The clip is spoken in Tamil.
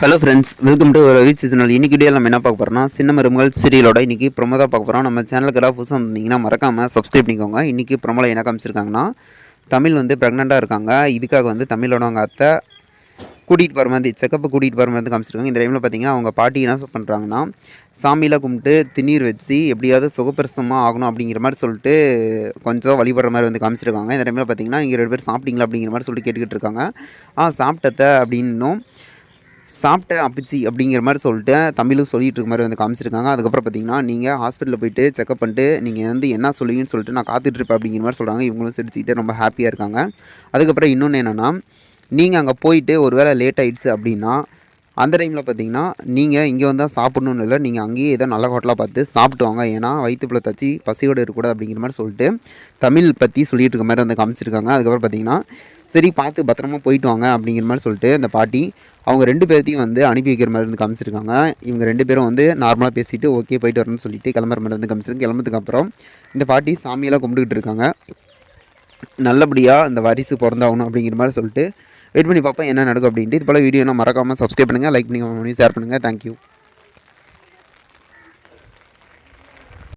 Hello friends welcome to Ravi seasonal இன்னைக்கு வீடியோ நம்ம என்ன பார்க்க போகிறோம்னா சின்ன மருமகள் சீரியலோட இன்னைக்கு ப்ரொமோ தான் பார்க்க போகிறோம் நம்ம சேனலுக்கு ஏதாவது புதுசாக வந்தீங்கன்னா மறக்காமல் சப்ஸ்கிரைப் பண்ணிக்கோங்க. இன்றைக்கி ப்ரொமோவில் என்ன காமிச்சிருக்காங்கன்னா தமிழ் வந்து ப்ரெக்னெண்ட்டாக இருக்காங்க. இதுக்காக வந்து தமிழோட அவங்க அத்தை கூட்டிகிட்டு போகிற மாதிரி செக்கப்பு கூட்டிகிட்டு போகிற மாதிரி காமிச்சிருக்காங்க. இந்த டைமில் பார்த்தீங்கன்னா அவங்க பாட்டி என்ன பண்ணுறாங்கன்னா சாமியில் கும்பிட்டு திண்ணீர் வச்சு எப்படியாவது சுகப்பிரசமாக ஆகணும் அப்படிங்கிற மாதிரி சொல்லிட்டு கொஞ்சம் வழிபடுற மாதிரி வந்து காமிச்சிருக்காங்க. இந்த டைமில் பார்த்தீங்கன்னா நீங்கள் ரெண்டு பேர் சாப்பிட்டீங்களா அப்படிங்கிற மாதிரி சொல்லிட்டு கேட்டுக்கிட்டு இருக்காங்க. ஆ சாப்பிட்டத்த அப்படின்னும். சாப்பிட்ட அப்பிச்சி அப்படிங்கிற மாதிரி சொல்லிட்டு தமிழும் சொல்லிட்டு இருக்க மாதிரி வந்து காமிச்சிருக்காங்க. அதுக்கப்புறம் பார்த்தீங்கன்னா நீங்கள் ஹாஸ்பிட்டலில் போயிட்டு செக்அப் பண்ணிட்டு நீங்கள் வந்து என்ன சொல்லுவீங்கன்னு சொல்லிட்டு நான் காத்துட்டு இருப்பேன் அப்படிங்கிற மாதிரி சொல்கிறாங்க இவங்களும் சிரிச்சுக்கிட்டு ரொம்ப ஹாப்பியாக இருக்காங்க. அதுக்கப்புறம் இன்னொன்று என்னென்னா நீங்கள் அங்கே போயிட்டு ஒரு வேளை லேட் ஆயிடுச்சு அப்படின்னா அந்த டைமில் பார்த்தீங்கன்னா நீங்கள் இங்கே வந்தால் சாப்பிட்ணுன்னு இல்லை நீங்கள் அங்கேயே ஏதோ நல்ல ஹோட்டலாக பார்த்து சாப்பிட்டு வாங்க. ஏன்னா வயிற்றுப்புல தச்சு பசியோடு இருக்கக்கூடாது அப்படிங்கிற மாதிரி சொல்லிட்டு தமிழ் பற்றி சொல்லிட்டு இருக்க மாதிரி வந்து காமிச்சிருக்காங்க. அதுக்கப்புறம் பார்த்தீங்கன்னா சரி பார்த்து பத்திரமா போயிட்டு வாங்க அப்படிங்கிற மாதிரி சொல்லிட்டு அந்த பாட்டி அவங்க ரெண்டு பேர்த்தையும் வந்து அனுப்பி வைக்கிற மாதிரி வந்து காமிச்சிருக்காங்க. இவங்க ரெண்டு பேரும் வந்து நார்மலாக பேசிட்டு ஓகே போயிட்டு வரணும்னு சொல்லிட்டு கிளம்புற மாதிரி வந்து காமிச்சிருக்கு கிளம்புறதுக்கு அப்புறம் இந்த பாட்டி சாமியெல்லாம் கும்பிட்டுக்கிட்டு இருக்காங்க. நல்லபடியாக அந்த வாரிசு பிறந்தாகணும் அப்படிங்கிற மாதிரி சொல்லிட்டு வெயிட் பண்ணி பார்ப்போம் என்ன நடக்கும் அப்படின்ட்டு. இது போல் வீடியோ மறக்காமல் சப்ஸ்கிரைப் பண்ணுங்கள் லைக் பண்ணி ஷேர் பண்ணுங்கள் தேங்க்யூ